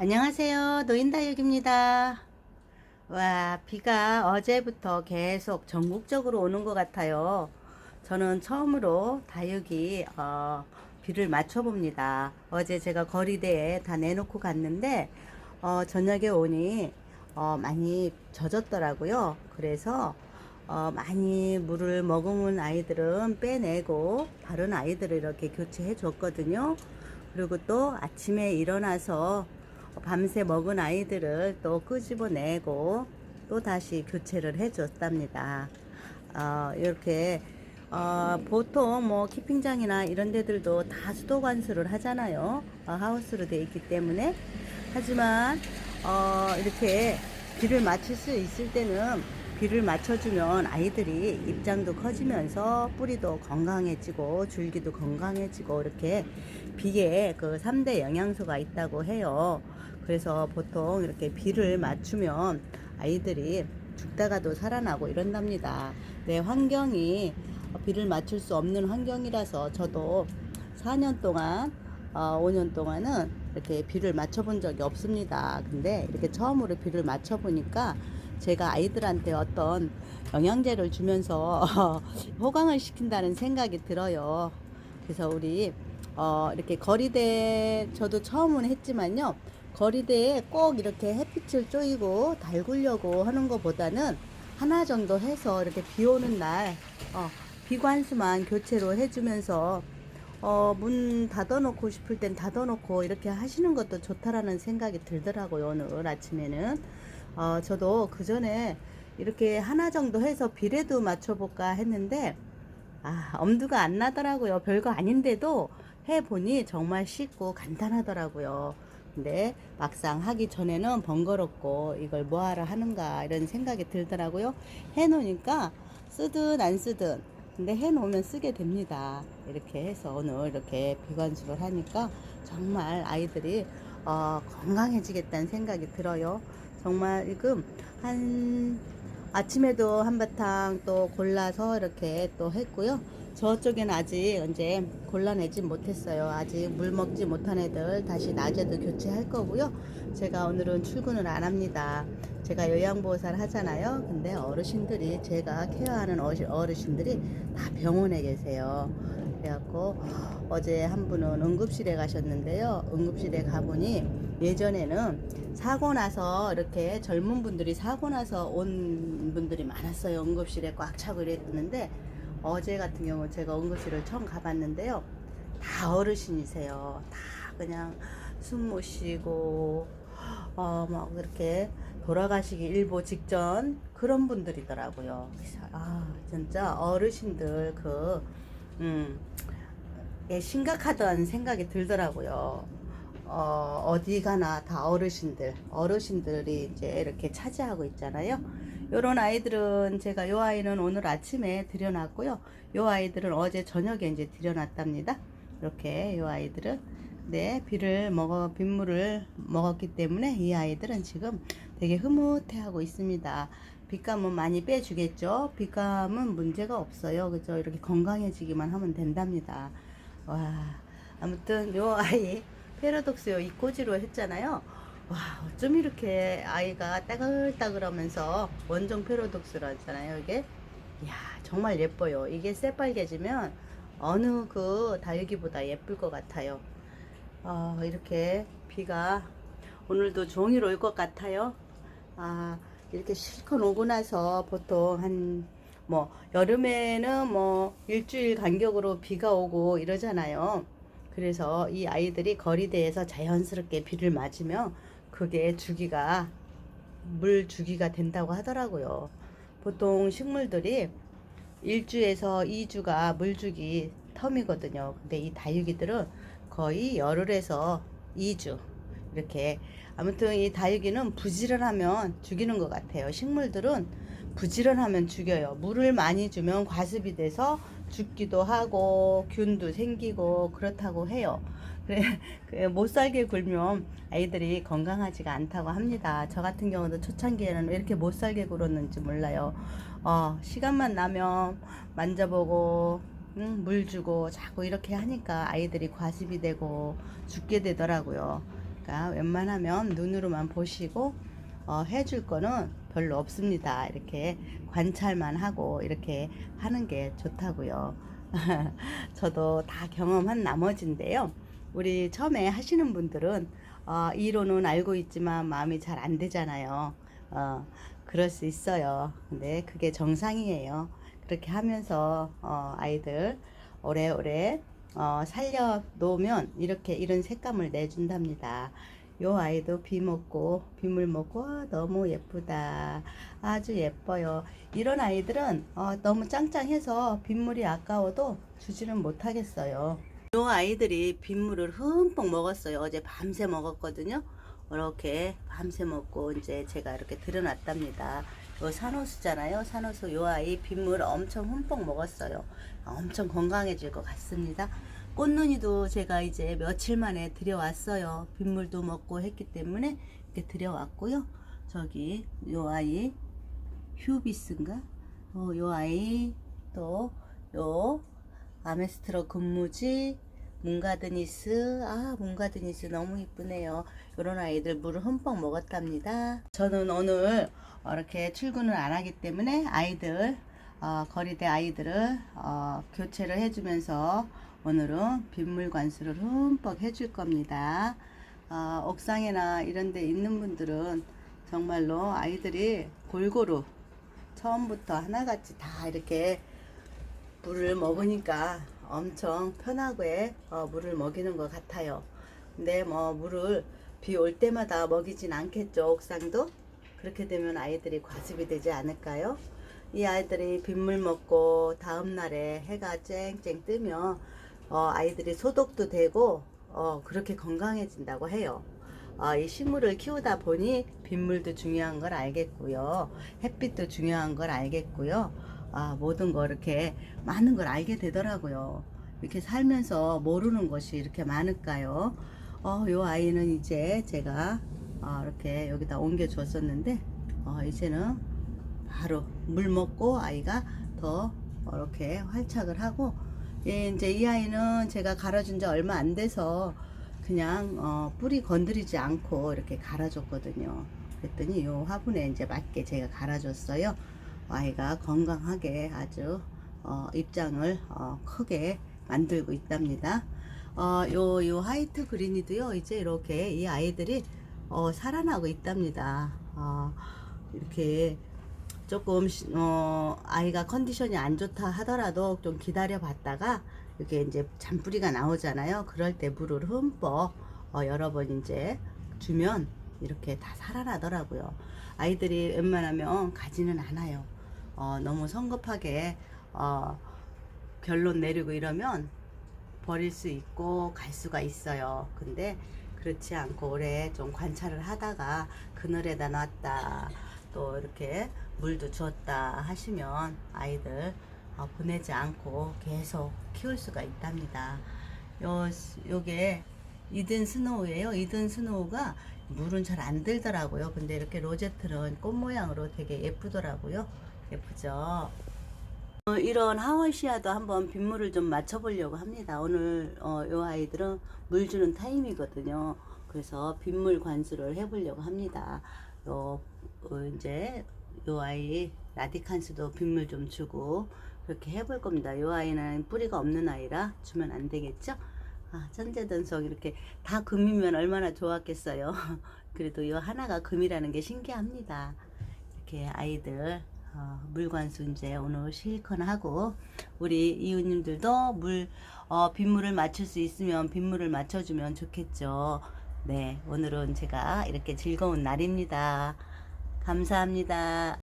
안녕하세요. 노인다육입니다. 와, 비가 어제부터 계속 전국적으로 오는 것 같아요. 저는 처음으로 다육이, 어, 비를 맞춰 봅니다. 어제 제가 거리대에 다 내놓고 갔는데, 어, 저녁에 오니, 어, 많이 젖었더라고요. 그래서, 어, 많이 물을 머금은 아이들은 빼내고, 다른 아이들을 이렇게 교체해 줬거든요. 그리고 또 아침에 일어나서 밤새 먹은 아이들을 또 끄집어내고 또 다시 교체를 해줬답니다. 어, 이렇게 어, 보통 뭐 키핑장이나 이런 데들도 다 수도 관수를 하잖아요. 어, 하우스로 되어 있기 때문에 하지만 어, 이렇게 비를 맞출 수 있을 때는 비를 맞춰주면 아이들이 입장도 커지면서 뿌리도 건강해지고 줄기도 건강해지고 이렇게 비에 그 3대 영양소가 있다고 해요. 그래서 보통 이렇게 비를 맞추면 아이들이 죽다가도 살아나고 이런답니다. 내 환경이 비를 맞출 수 없는 환경이라서 저도 4년 동안 어, 5년 동안은 이렇게 비를 맞춰본 적이 없습니다. 근데 이렇게 처음으로 비를 맞춰보니까 제가 아이들한테 어떤 영양제를 주면서 호강을 시킨다는 생각이 들어요. 그래서 우리 어, 이렇게 거리대 저도 처음은 했지만요. 거리대에 꼭 이렇게 햇빛을 쬐이고 달구려고 하는 것보다는 하나 정도 해서 이렇게 비 오는 날 어, 비관수만 교체로 해주면서 어, 문 닫아놓고 싶을 땐 닫아놓고 이렇게 하시는 것도 좋다라는 생각이 들더라고요, 오늘 아침에는. 어, 저도 그 전에 이렇게 하나 정도 해서 비례도 맞춰볼까 했는데, 아, 엄두가 안 나더라고요. 별거 아닌데도 해보니 정말 쉽고 간단하더라고요. 근데 막상 하기 전에는 번거롭고 이걸 뭐하러 하는가 이런 생각이 들더라고요. 해놓으니까 쓰든 안 쓰든 근데 해놓으면 쓰게 됩니다. 이렇게 해서 오늘 이렇게 비관수를 하니까 정말 아이들이 어, 건강해지겠다는 생각이 들어요. 정말 지금 한 아침에도 한바탕 또 골라서 이렇게 또 했고요. 저쪽에는 아직 이제 골라내지 못했어요. 아직 물 먹지 못한 애들 다시 낮에도 교체할 거고요. 제가 오늘은 출근을 안 합니다. 제가 요양보호사를 하잖아요. 근데 어르신들이 제가 케어하는 어르신- 어르신들이 다 병원에 계세요. 그래갖고 어제 한 분은 응급실에 가셨는데요. 응급실에 가보니 예전에는 사고 나서 이렇게 젊은 분들이 사고 나서 온 분들이 많았어요. 응급실에 꽉 차고 이랬는데 어제 같은 경우 제가 응급실을 처음 가봤는데요. 다 어르신이세요. 다 그냥 숨 못 쉬고 어막 이렇게 돌아가시기 일보 직전 그런 분들이더라고요. 아 진짜 어르신들 그 음, 예, 심각하던 생각이 들더라고요. 어, 어디 가나 다 어르신들, 어르신들이 이제 이렇게 차지하고 있잖아요. 요런 아이들은 제가 요 아이는 오늘 아침에 들여놨고요. 요 아이들은 어제 저녁에 이제 들여놨답니다. 이렇게 요 아이들은 네, 비를 먹어 빗물을 먹었기 때문에 이 아이들은 지금 되게 흐뭇해하고 있습니다. 빗감은 많이 빼주겠죠. 빗감은 문제가 없어요. 그죠? 이렇게 건강해지기만 하면 된답니다. 와, 아무튼 요 아이 패러독스 요 이 꼬지로 했잖아요. 와, 어쩜 이렇게 아이가 따글따글하면서 원종 패러독스로 했잖아요. 이게 이야, 정말 예뻐요. 이게 새빨개지면 어느 그 다육이보다 예쁠 것 같아요. 어, 이렇게 비가 오늘도 종일 올 것 같아요. 아, 이렇게 실컷 오고 나서 보통 한, 뭐, 여름에는 뭐, 일주일 간격으로 비가 오고 이러잖아요. 그래서 이 아이들이 거리대에서 자연스럽게 비를 맞으면 그게 주기가, 물 주기가 된다고 하더라고요. 보통 식물들이 1주에서 2주가 물 주기 텀이거든요. 근데 이 다육이들은 거의 열흘에서 2주 이렇게 아무튼 이 다육이는 부지런하면 죽이는 것 같아요. 식물들은 부지런하면 죽여요. 물을 많이 주면 과습이 돼서 죽기도 하고 균도 생기고 그렇다고 해요. 그래 그못 살게 굴면 아이들이 건강하지가 않다고 합니다. 저 같은 경우도 초창기에는 왜 이렇게 못 살게 굴었는지 몰라요. 어, 시간만 나면 만져보고 응, 물 주고 자꾸 이렇게 하니까 아이들이 과습이 되고 죽게 되더라고요. 그러니까 웬만하면 눈으로만 보시고 어, 해줄 거는 별로 없습니다. 이렇게 관찰만 하고 이렇게 하는 게 좋다고요. 저도 다 경험한 나머지인데요. 우리 처음에 하시는 분들은 어, 이론은 알고 있지만 마음이 잘 안 되잖아요. 어, 그럴 수 있어요. 근데 그게 정상이에요. 그렇게 하면서 어, 아이들 오래오래 어, 살려 놓으면 이렇게 이런 색감을 내준답니다. 요 아이도 비 먹고 빗물 먹고 아, 너무 예쁘다. 아주 예뻐요. 이런 아이들은 어, 너무 짱짱해서 빗물이 아까워도 주지는 못하겠어요. 요 아이들이 빗물을 흠뻑 먹었어요. 어제 밤새 먹었거든요. 이렇게 밤새 먹고 이제 제가 이렇게 들여놨답니다. 요 산호수잖아요. 산호수 요 아이 빗물 엄청 흠뻑 먹었어요. 엄청 건강해질 것 같습니다. 꽃눈이도 제가 이제 며칠 만에 들여왔어요. 빗물도 먹고 했기 때문에 이렇게 들여왔고요. 저기 요 아이 휴비스인가? 어, 요 아이 또 요 아메스트로 근무지 문가드니스 아 문가드니스 너무 이쁘네요 이런 아이들 물을 흠뻑 먹었답니다 저는 오늘 이렇게 출근을 안 하기 때문에 아이들 어, 거리대 아이들을 어, 교체를 해주면서 오늘은 빗물 관수를 흠뻑 해줄 겁니다 어, 옥상이나 이런 데 있는 분들은 정말로 아이들이 골고루 처음부터 하나같이 다 이렇게 물을 먹으니까 엄청 편하게 어, 물을 먹이는 것 같아요. 근데 뭐 물을 비 올 때마다 먹이진 않겠죠. 옥상도 그렇게 되면 아이들이 과습이 되지 않을까요? 이 아이들이 빗물 먹고 다음 날에 해가 쨍쨍 뜨면 어, 아이들이 소독도 되고 어, 그렇게 건강해진다고 해요. 어, 이 식물을 키우다 보니 빗물도 중요한 걸 알겠고요. 햇빛도 중요한 걸 알겠고요. 아, 모든 거 이렇게 많은 걸 알게 되더라고요. 이렇게 살면서 모르는 것이 이렇게 많을까요? 어, 요 아이는 이제 제가 어, 이렇게 여기다 옮겨 줬었는데, 어, 이제는 바로 물 먹고 아이가 더 이렇게 활착을 하고, 예, 이제 이 아이는 제가 갈아준 지 얼마 안 돼서 그냥 어, 뿌리 건드리지 않고 이렇게 갈아줬거든요. 그랬더니 요 화분에 이제 맞게 제가 갈아줬어요. 아이가 건강하게 아주 어, 입장을 어, 크게 만들고 있답니다. 어, 요, 요 하이트 그린이도요, 이제 이렇게 이 아이들이 어, 살아나고 있답니다. 어, 이렇게 조금, 시- 어, 아이가 컨디션이 안 좋다 하더라도 좀 기다려 봤다가 이렇게 이제 잔뿌리가 나오잖아요. 그럴 때 물을 흠뻑 어, 여러 번 이제 주면 이렇게 다 살아나더라고요. 아이들이 웬만하면 가지는 않아요. 어, 너무 성급하게 어, 결론 내리고 이러면 버릴 수 있고 갈 수가 있어요. 근데 그렇지 않고 오래 좀 관찰을 하다가 그늘에다 놨다 또 이렇게 물도 주었다 하시면 아이들 어, 보내지 않고 계속 키울 수가 있답니다. 요 요게 이든 스노우예요. 이든 스노우가 물은 잘 안 들더라고요. 근데 이렇게 로제트는 꽃 모양으로 되게 예쁘더라고요. 예쁘죠? 어, 이런 하와시아도 한번 빗물을 좀 맞춰보려고 합니다. 오늘 어, 요 아이들은 물 주는 타임이거든요. 그래서 빗물 관수를 해보려고 합니다. 요 어, 이제 요 아이 라디칸스도 빗물 좀 주고 그렇게 해볼 겁니다. 요 아이는 뿌리가 없는 아이라 주면 안 되겠죠? 아, 천재전속 이렇게 다 금이면 얼마나 좋았겠어요. 그래도 요 하나가 금이라는 게 신기합니다. 이렇게 아이들 어, 물관수 이제 오늘 실컷 하고 우리 이웃님들도 물 어, 빗물을 맞출 수 있으면 빗물을 맞춰주면 좋겠죠. 네, 오늘은 제가 이렇게 즐거운 날입니다. 감사합니다.